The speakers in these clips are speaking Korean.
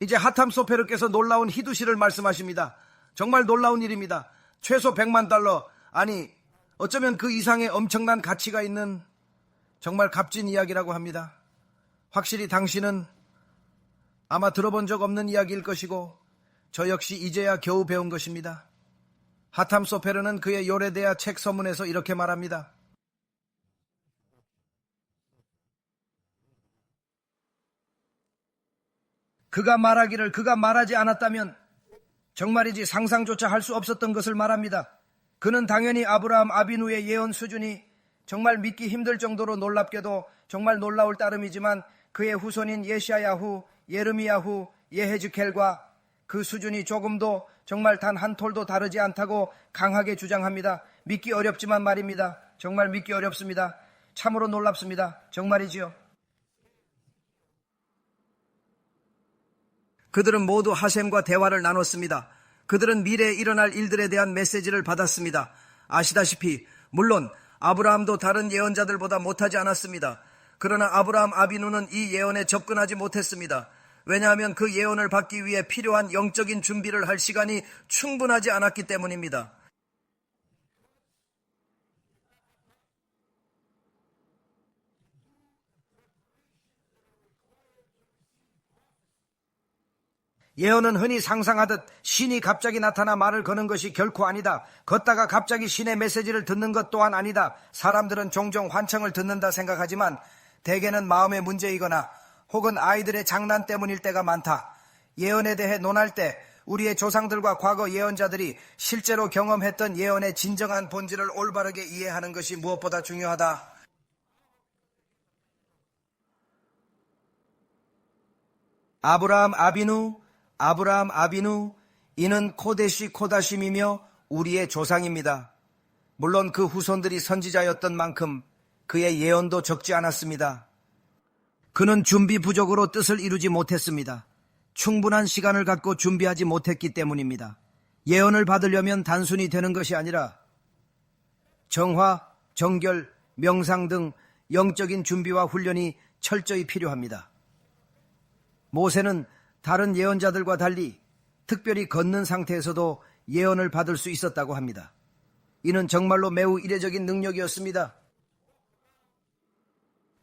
이제 하탐 소페르께서 놀라운 히두시를 말씀하십니다. 정말 놀라운 일입니다. 최소 100만 달러, 아니, 어쩌면 그 이상의 엄청난 가치가 있는 정말 값진 이야기라고 합니다. 확실히 당신은 아마 들어본 적 없는 이야기일 것이고, 저 역시 이제야 겨우 배운 것입니다. 하탐 소페르는 그의 요레데아 책 서문에서 이렇게 말합니다. 그가 말하기를 그가 말하지 않았다면 정말이지 상상조차 할 수 없었던 것을 말합니다. 그는 당연히 아브라함 아비누의 예언 수준이 정말 믿기 힘들 정도로 놀랍게도 정말 놀라울 따름이지만 그의 후손인 예시아야후, 예르미야후, 예헤즈켈과 그 수준이 조금도 정말 단 한 톨도 다르지 않다고 강하게 주장합니다. 믿기 어렵지만 말입니다. 정말 믿기 어렵습니다. 참으로 놀랍습니다. 정말이지요. 그들은 모두 하셈과 대화를 나눴습니다. 그들은 미래에 일어날 일들에 대한 메시지를 받았습니다. 아시다시피 물론 아브라함도 다른 예언자들보다 못하지 않았습니다. 그러나 아브라함 아비누는 이 예언에 접근하지 못했습니다. 왜냐하면 그 예언을 받기 위해 필요한 영적인 준비를 할 시간이 충분하지 않았기 때문입니다. 예언은 흔히 상상하듯 신이 갑자기 나타나 말을 거는 것이 결코 아니다. 걷다가 갑자기 신의 메시지를 듣는 것 또한 아니다. 사람들은 종종 환청을 듣는다 생각하지만 대개는 마음의 문제이거나 혹은 아이들의 장난 때문일 때가 많다. 예언에 대해 논할 때 우리의 조상들과 과거 예언자들이 실제로 경험했던 예언의 진정한 본질을 올바르게 이해하는 것이 무엇보다 중요하다. 아브라함 아비누, 아브라함 아비누, 이는 코데시 코다심이며 우리의 조상입니다. 물론 그 후손들이 선지자였던 만큼 그의 예언도 적지 않았습니다. 그는 준비 부족으로 뜻을 이루지 못했습니다. 충분한 시간을 갖고 준비하지 못했기 때문입니다. 예언을 받으려면 단순히 되는 것이 아니라 정화, 정결, 명상 등 영적인 준비와 훈련이 철저히 필요합니다. 모세는 다른 예언자들과 달리 특별히 걷는 상태에서도 예언을 받을 수 있었다고 합니다. 이는 정말로 매우 이례적인 능력이었습니다.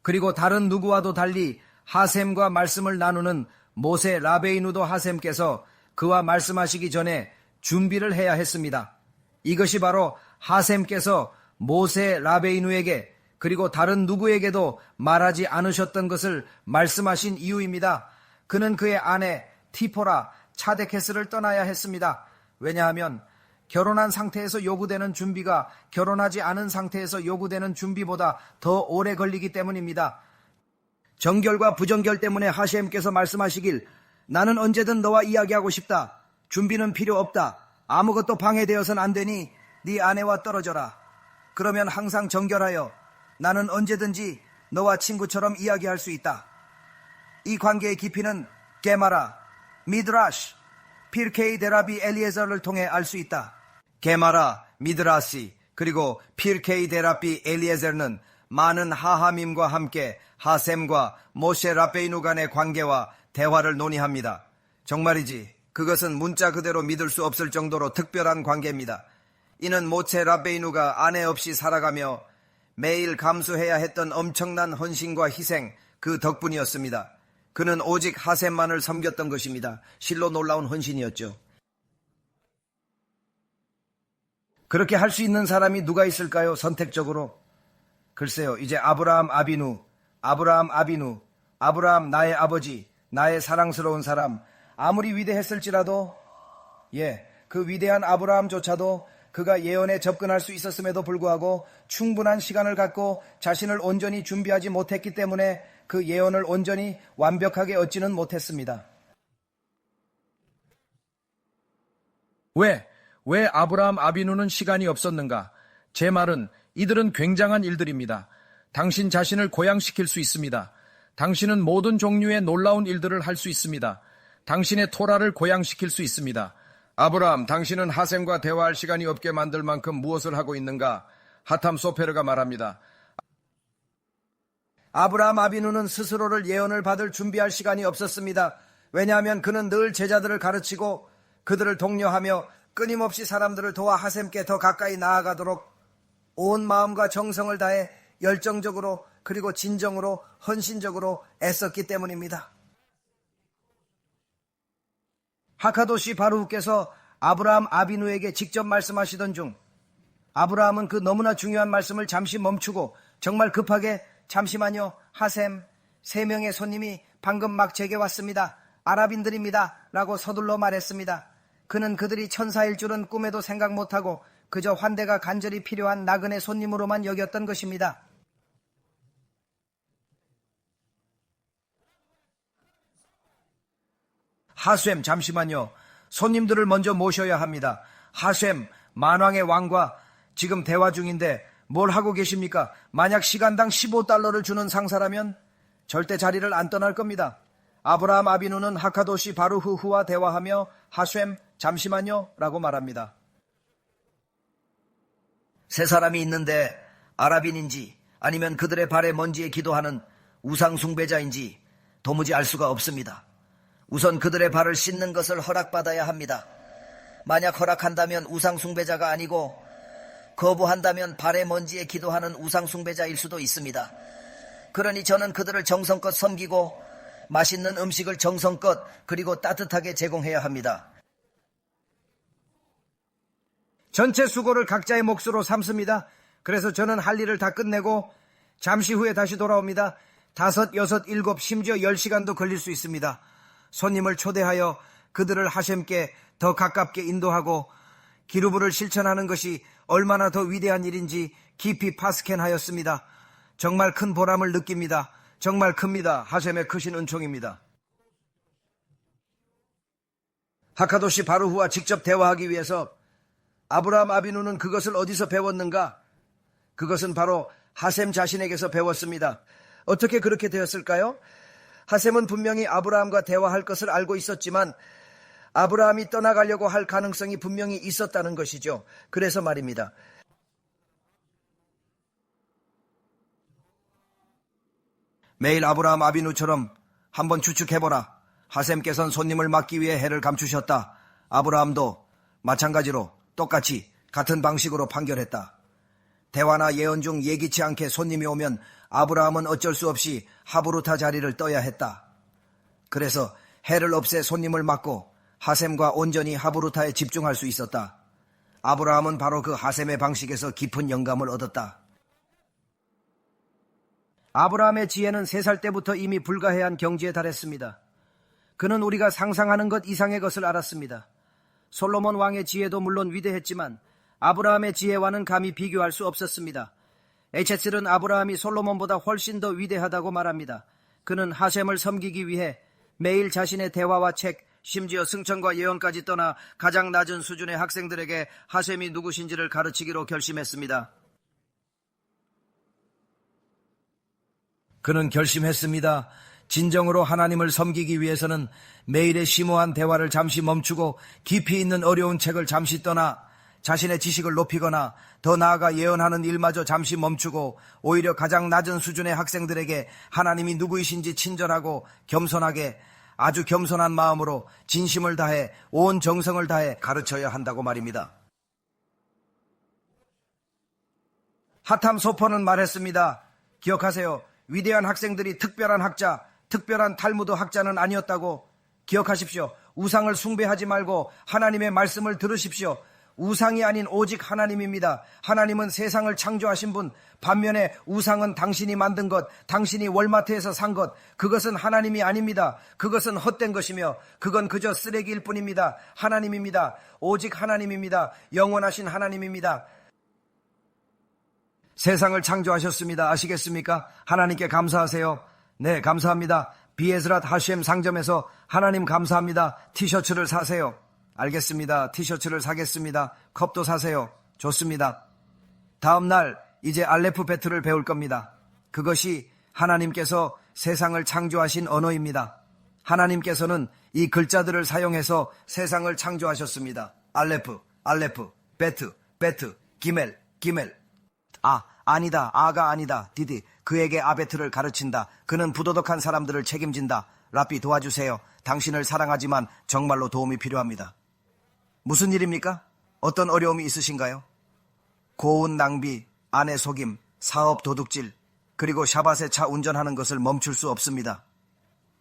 그리고 다른 누구와도 달리 하셈과 말씀을 나누는 모세 라베이누도 하셈께서 그와 말씀하시기 전에 준비를 해야 했습니다. 이것이 바로 하셈께서 모세 라베이누에게 그리고 다른 누구에게도 말하지 않으셨던 것을 말씀하신 이유입니다. 그는 그의 아내 티포라 차데케스를 떠나야 했습니다. 왜냐하면 결혼한 상태에서 요구되는 준비가 결혼하지 않은 상태에서 요구되는 준비보다 더 오래 걸리기 때문입니다. 정결과 부정결 때문에 하셈께서 말씀하시길 나는 언제든 너와 이야기하고 싶다. 준비는 필요 없다. 아무것도 방해되어선 안 되니 네 아내와 떨어져라. 그러면 항상 정결하여 나는 언제든지 너와 친구처럼 이야기할 수 있다. 이 관계의 깊이는 게마라, 미드라시, 필케이 데라비 엘리에저를 통해 알 수 있다. 게마라, 미드라시, 그리고 필케이 데라비 엘리에저는 많은 하하밈과 함께 하셈과 모셰 라베이누 간의 관계와 대화를 논의합니다. 정말이지 그것은 문자 그대로 믿을 수 없을 정도로 특별한 관계입니다. 이는 모체 라베이누가 아내 없이 살아가며 매일 감수해야 했던 엄청난 헌신과 희생 그 덕분이었습니다. 그는 오직 하셈만을 섬겼던 것입니다. 실로 놀라운 헌신이었죠. 그렇게 할 수 있는 사람이 누가 있을까요? 선택적으로. 글쎄요, 이제 아브라함 아비누, 아브라함 아비누, 아브라함 나의 아버지, 나의 사랑스러운 사람, 아무리 위대했을지라도, 예, 그 위대한 아브라함조차도 그가 예언에 접근할 수 있었음에도 불구하고 충분한 시간을 갖고 자신을 온전히 준비하지 못했기 때문에 그 예언을 온전히 완벽하게 얻지는 못했습니다. 왜? 왜 아브라함 아비누는 시간이 없었는가? 제 말은 이들은 굉장한 일들입니다. 당신 자신을 고양시킬 수 있습니다. 당신은 모든 종류의 놀라운 일들을 할 수 있습니다. 당신의 토라를 고양시킬 수 있습니다. 아브라함, 당신은 하셈과 대화할 시간이 없게 만들 만큼 무엇을 하고 있는가? 하탐 소페르가 말합니다. 아브라함 아비누는 스스로를 예언을 받을 준비할 시간이 없었습니다. 왜냐하면 그는 늘 제자들을 가르치고 그들을 독려하며 끊임없이 사람들을 도와 하샘께 더 가까이 나아가도록 온 마음과 정성을 다해 열정적으로 그리고 진정으로 헌신적으로 애썼기 때문입니다. 하카도시 바루후께서 아브라함 아비누에게 직접 말씀하시던 중 아브라함은 그 너무나 중요한 말씀을 잠시 멈추고 정말 급하게 잠시만요 하셈 세 명의 손님이 방금 막 제게 왔습니다. 아랍인들입니다. 라고 서둘러 말했습니다. 그는 그들이 천사일 줄은 꿈에도 생각 못하고 그저 환대가 간절히 필요한 나그네 손님으로만 여겼던 것입니다. 하셈 잠시만요. 손님들을 먼저 모셔야 합니다. 하셈 만왕의 왕과 지금 대화 중인데 뭘 하고 계십니까? 만약 시간당 15달러를 주는 상사라면 절대 자리를 안 떠날 겁니다. 아브라함 아비누는 하카도시 바루후후와 대화하며 하셈 잠시만요 라고 말합니다. 세 사람이 있는데 아랍인인지 아니면 그들의 발에 먼지에 기도하는 우상 숭배자인지 도무지 알 수가 없습니다. 우선 그들의 발을 씻는 것을 허락받아야 합니다. 만약 허락한다면 우상 숭배자가 아니고 거부한다면 발에 먼지에 기도하는 우상 숭배자일 수도 있습니다. 그러니 저는 그들을 정성껏 섬기고 맛있는 음식을 정성껏 그리고 따뜻하게 제공해야 합니다. 전체 수고를 각자의 몫으로 삼습니다. 그래서 저는 할 일을 다 끝내고 잠시 후에 다시 돌아옵니다. 다섯, 여섯, 일곱, 심지어 열 시간도 걸릴 수 있습니다. 손님을 초대하여 그들을 하셈께 더 가깝게 인도하고 기루브를 실천하는 것이 얼마나 더 위대한 일인지 깊이 파스캔하였습니다. 정말 큰 보람을 느낍니다. 정말 큽니다. 하셈의 크신 은총입니다. 하카도시 바루후와 직접 대화하기 위해서 아브라함 아비누는 그것을 어디서 배웠는가? 그것은 바로 하셈 자신에게서 배웠습니다. 어떻게 그렇게 되었을까요? 하셈은 분명히 아브라함과 대화할 것을 알고 있었지만 아브라함이 떠나가려고 할 가능성이 분명히 있었다는 것이죠. 그래서 말입니다. 매일 아브라함 아비누처럼 한번 추측해보라. 하셈께서는 손님을 막기 위해 해를 감추셨다. 아브라함도 마찬가지로 똑같이 같은 방식으로 판결했다. 대화나 예언 중 예기치 않게 손님이 오면 아브라함은 어쩔 수 없이 하브루타 자리를 떠야 했다. 그래서 해를 없애 손님을 막고 하셈과 온전히 하브루타에 집중할 수 있었다. 아브라함은 바로 그 하셈의 방식에서 깊은 영감을 얻었다. 아브라함의 지혜는 세살 때부터 이미 불가해한 경지에 달했습니다. 그는 우리가 상상하는 것 이상의 것을 알았습니다. 솔로몬 왕의 지혜도 물론 위대했지만 아브라함의 지혜와는 감히 비교할 수 없었습니다. 에체슬은 아브라함이 솔로몬보다 훨씬 더 위대하다고 말합니다. 그는 하셈을 섬기기 위해 매일 자신의 대화와 책, 심지어 승천과 예언까지 떠나 가장 낮은 수준의 학생들에게 하셈이 누구신지를 가르치기로 결심했습니다. 그는 결심했습니다. 진정으로 하나님을 섬기기 위해서는 매일의 심오한 대화를 잠시 멈추고 깊이 있는 어려운 책을 잠시 떠나 자신의 지식을 높이거나 더 나아가 예언하는 일마저 잠시 멈추고 오히려 가장 낮은 수준의 학생들에게 하나님이 누구이신지 친절하고 겸손하게 아주 겸손한 마음으로 진심을 다해 온 정성을 다해 가르쳐야 한다고 말입니다. 하탐 소포는 말했습니다. 기억하세요. 위대한 학생들이 특별한 학자, 특별한 탈무드 학자는 아니었다고 기억하십시오. 우상을 숭배하지 말고 하나님의 말씀을 들으십시오. 우상이 아닌 오직 하나님입니다. 하나님은 세상을 창조하신 분, 반면에 우상은 당신이 만든 것, 당신이 월마트에서 산 것, 그것은 하나님이 아닙니다. 그것은 헛된 것이며, 그건 그저 쓰레기일 뿐입니다. 하나님입니다. 오직 하나님입니다. 영원하신 하나님입니다. 세상을 창조하셨습니다. 아시겠습니까? 하나님께 감사하세요. 네, 감사합니다. 비에스랏 하셴 상점에서 하나님 감사합니다. 티셔츠를 사세요. 알겠습니다. 티셔츠를 사겠습니다. 컵도 사세요. 좋습니다. 다음 날 이제 알레프 베트를 배울 겁니다. 그것이 하나님께서 세상을 창조하신 언어입니다. 하나님께서는 이 글자들을 사용해서 세상을 창조하셨습니다. 알레프, 알레프, 베트, 베트, 기멜, 기멜. 아, 아니다. 아가 아니다. 디디. 그에게 아베트를 가르친다. 그는 부도덕한 사람들을 책임진다. 라삐 도와주세요. 당신을 사랑하지만 정말로 도움이 필요합니다. 무슨 일입니까? 어떤 어려움이 있으신가요? 고운 낭비, 아내 속임, 사업 도둑질, 그리고 샤바세 차 운전하는 것을 멈출 수 없습니다.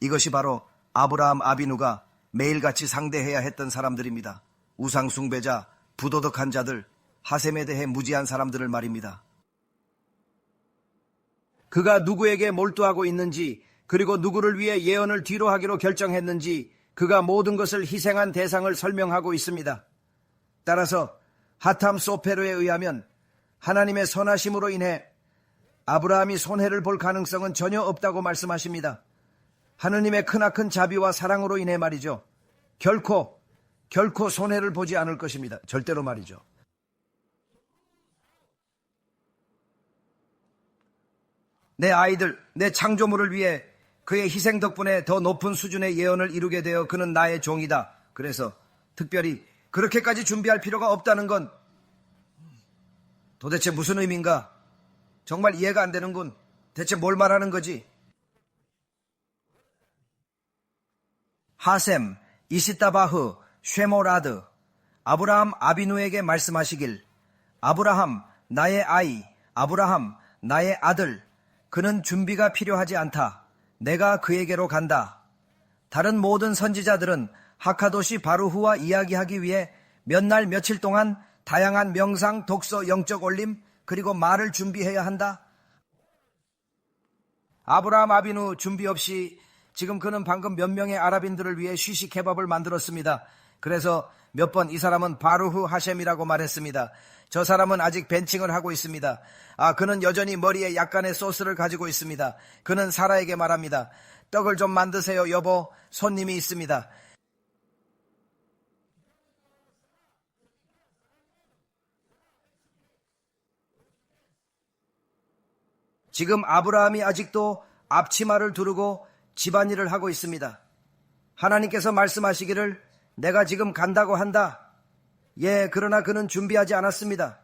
이것이 바로 아브라함 아비누가 매일같이 상대해야 했던 사람들입니다. 우상숭배자, 부도덕한 자들, 하셈에 대해 무지한 사람들을 말입니다. 그가 누구에게 몰두하고 있는지, 그리고 누구를 위해 예언을 뒤로 하기로 결정했는지, 그가 모든 것을 희생한 대상을 설명하고 있습니다. 따라서 하탐 소페르에 의하면 하나님의 선하심으로 인해 아브라함이 손해를 볼 가능성은 전혀 없다고 말씀하십니다. 하느님의 크나큰 자비와 사랑으로 인해 말이죠. 결코, 결코 손해를 보지 않을 것입니다. 절대로 말이죠. 내 아이들, 내 창조물을 위해 그의 희생 덕분에 더 높은 수준의 예언을 이루게 되어 그는 나의 종이다. 그래서 특별히 그렇게까지 준비할 필요가 없다는 건 도대체 무슨 의미인가? 정말 이해가 안 되는군. 대체 뭘 말하는 거지? 하셈, 이시타바흐, 쉐모라드, 아브라함 아비누에게 말씀하시길, 아브라함, 나의 아이, 아브라함, 나의 아들, 그는 준비가 필요하지 않다. 내가 그에게로 간다. 다른 모든 선지자들은 하카도시 바루후와 이야기하기 위해 몇 날 며칠 동안 다양한 명상, 독서, 영적 올림, 그리고 말을 준비해야 한다. 아브라함 아비누 준비 없이 지금 그는 방금 몇 명의 아랍인들을 위해 쉬시 케밥을 만들었습니다. 그래서 몇 번 이 사람은 바루후 하셈이라고 말했습니다. 저 사람은 아직 벤칭을 하고 있습니다. 아, 그는 여전히 머리에 약간의 소스를 가지고 있습니다. 그는 사라에게 말합니다. 떡을 좀 만드세요, 여보. 손님이 있습니다. 지금 아브라함이 아직도 앞치마를 두르고 집안일을 하고 있습니다. 하나님께서 말씀하시기를 내가 지금 간다고 한다. 예, 그러나 그는 준비하지 않았습니다.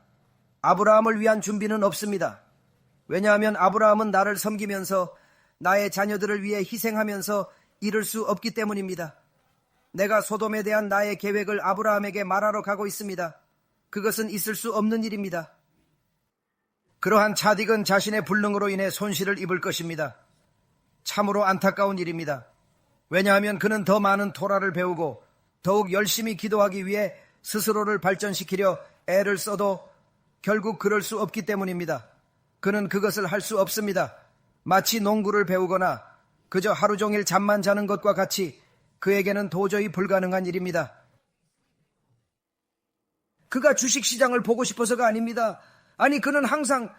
아브라함을 위한 준비는 없습니다. 왜냐하면 아브라함은 나를 섬기면서 나의 자녀들을 위해 희생하면서 이룰 수 없기 때문입니다. 내가 소돔에 대한 나의 계획을 아브라함에게 말하러 가고 있습니다. 그것은 있을 수 없는 일입니다. 그러한 차딕은 자신의 불능으로 인해 손실을 입을 것입니다. 참으로 안타까운 일입니다. 왜냐하면 그는 더 많은 토라를 배우고 더욱 열심히 기도하기 위해 스스로를 발전시키려 애를 써도 결국 그럴 수 없기 때문입니다. 그는 그것을 할 수 없습니다. 마치 농구를 배우거나 그저 하루 종일 잠만 자는 것과 같이 그에게는 도저히 불가능한 일입니다. 그가 주식시장을 보고 싶어서가 아닙니다. 아니, 그는 항상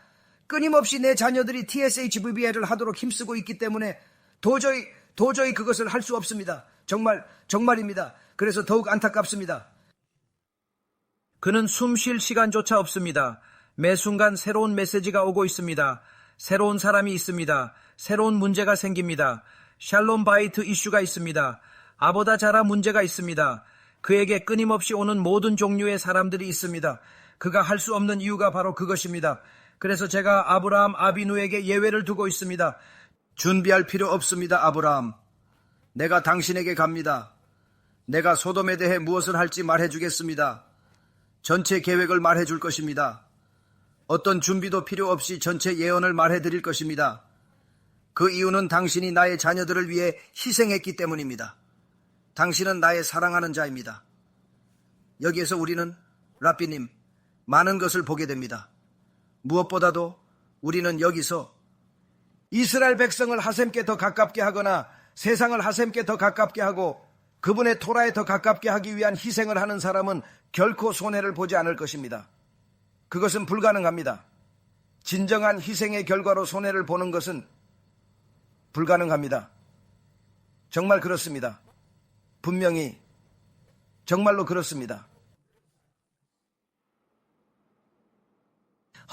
끊임없이 내 자녀들이 TSHVBL을 하도록 힘쓰고 있기 때문에 도저히, 도저히 그것을 할 수 없습니다. 정말, 정말입니다. 그래서 더욱 안타깝습니다. 그는 숨 쉴 시간조차 없습니다. 매 순간 새로운 메시지가 오고 있습니다. 새로운 사람이 있습니다. 새로운 문제가 생깁니다. 샬롬 바이트 이슈가 있습니다. 아보다 자라 문제가 있습니다. 그에게 끊임없이 오는 모든 종류의 사람들이 있습니다. 그가 할 수 없는 이유가 바로 그것입니다. 그래서 제가 아브라함 아비누에게 예외를 두고 있습니다. 준비할 필요 없습니다, 아브라함. 내가 당신에게 갑니다. 내가 소돔에 대해 무엇을 할지 말해주겠습니다. 전체 계획을 말해줄 것입니다. 어떤 준비도 필요 없이 전체 예언을 말해드릴 것입니다. 그 이유는 당신이 나의 자녀들을 위해 희생했기 때문입니다. 당신은 나의 사랑하는 자입니다. 여기에서 우리는 라삐님 많은 것을 보게 됩니다. 무엇보다도 우리는 여기서 이스라엘 백성을 하셈께 더 가깝게 하거나 세상을 하셈께 더 가깝게 하고 그분의 토라에 더 가깝게 하기 위한 희생을 하는 사람은 결코 손해를 보지 않을 것입니다. 그것은 불가능합니다. 진정한 희생의 결과로 손해를 보는 것은 불가능합니다. 정말 그렇습니다. 분명히 정말로 그렇습니다.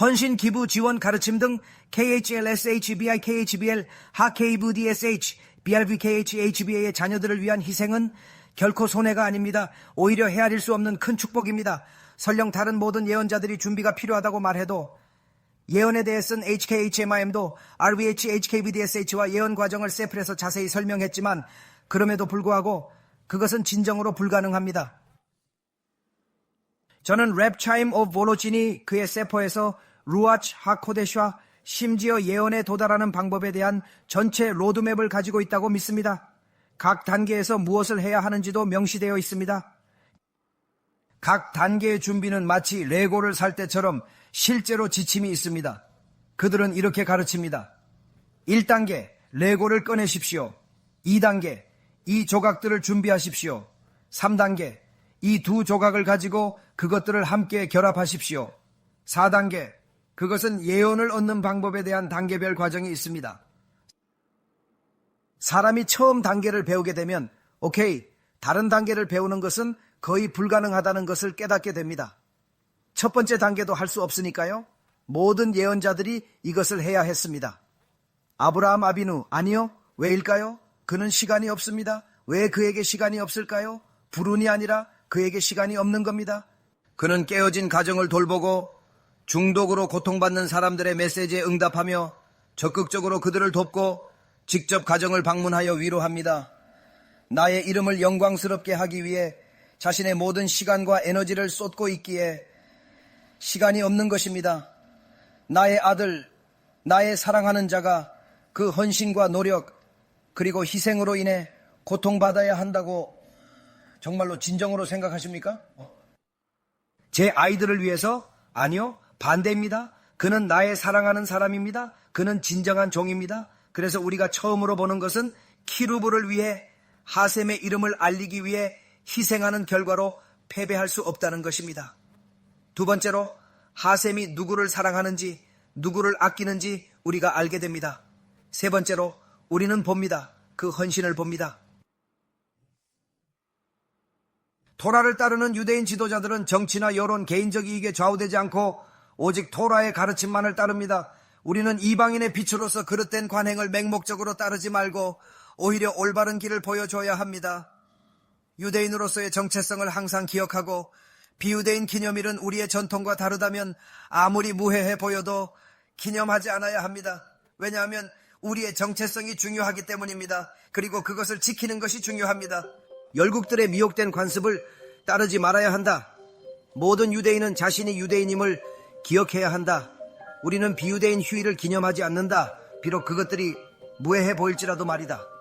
헌신 기부 지원 가르침 등 KHLSHBI KHBL 하KVDSH BRVKHHBA의 자녀들을 위한 희생은 결코 손해가 아닙니다. 오히려 헤아릴 수 없는 큰 축복입니다. 설령 다른 모든 예언자들이 준비가 필요하다고 말해도 예언에 대해 쓴 HKHMIM도 RVH, HKBDSH와 예언 과정을 세플에서 자세히 설명했지만 그럼에도 불구하고 그것은 진정으로 불가능합니다. 저는 랩차임 오브 볼로진이 그의 세포에서 루아치 하코데시와 심지어 예언에 도달하는 방법에 대한 전체 로드맵을 가지고 있다고 믿습니다. 각 단계에서 무엇을 해야 하는지도 명시되어 있습니다. 각 단계의 준비는 마치 레고를 살 때처럼 실제로 지침이 있습니다. 그들은 이렇게 가르칩니다. 1단계, 레고를 꺼내십시오. 2단계, 이 조각들을 준비하십시오. 3단계, 이 두 조각을 가지고 그것들을 함께 결합하십시오. 4단계, 그것은 예언을 얻는 방법에 대한 단계별 과정이 있습니다. 사람이 처음 단계를 배우게 되면, 오케이, 다른 단계를 배우는 것은 거의 불가능하다는 것을 깨닫게 됩니다. 첫 번째 단계도 할 수 없으니까요. 모든 예언자들이 이것을 해야 했습니다. 아브라함 아비누, 아니요? 왜일까요? 그는 시간이 없습니다. 왜 그에게 시간이 없을까요? 불운이 아니라 그에게 시간이 없는 겁니다. 그는 깨어진 가정을 돌보고 중독으로 고통받는 사람들의 메시지에 응답하며 적극적으로 그들을 돕고 직접 가정을 방문하여 위로합니다. 나의 이름을 영광스럽게 하기 위해 자신의 모든 시간과 에너지를 쏟고 있기에 시간이 없는 것입니다. 나의 아들, 나의 사랑하는 자가 그 헌신과 노력, 그리고 희생으로 인해 고통받아야 한다고 정말로 진정으로 생각하십니까? 제 아이들을 위해서? 아니요, 반대입니다. 그는 나의 사랑하는 사람입니다. 그는 진정한 종입니다. 그래서 우리가 처음으로 보는 것은 키루브를 위해 하셈의 이름을 알리기 위해 희생하는 결과로 패배할 수 없다는 것입니다. 두 번째로 하셈이 누구를 사랑하는지 누구를 아끼는지 우리가 알게 됩니다. 세 번째로 우리는 봅니다. 그 헌신을 봅니다. 토라를 따르는 유대인 지도자들은 정치나 여론, 개인적 이익에 좌우되지 않고 오직 토라의 가르침만을 따릅니다. 우리는 이방인의 빛으로서 그릇된 관행을 맹목적으로 따르지 말고 오히려 올바른 길을 보여줘야 합니다. 유대인으로서의 정체성을 항상 기억하고 비유대인 기념일은 우리의 전통과 다르다면 아무리 무해해 보여도 기념하지 않아야 합니다. 왜냐하면 우리의 정체성이 중요하기 때문입니다. 그리고 그것을 지키는 것이 중요합니다. 열국들의 미혹된 관습을 따르지 말아야 한다. 모든 유대인은 자신이 유대인임을 기억해야 한다. 우리는 비유대인 휴일을 기념하지 않는다. 비록 그것들이 무해해 보일지라도 말이다.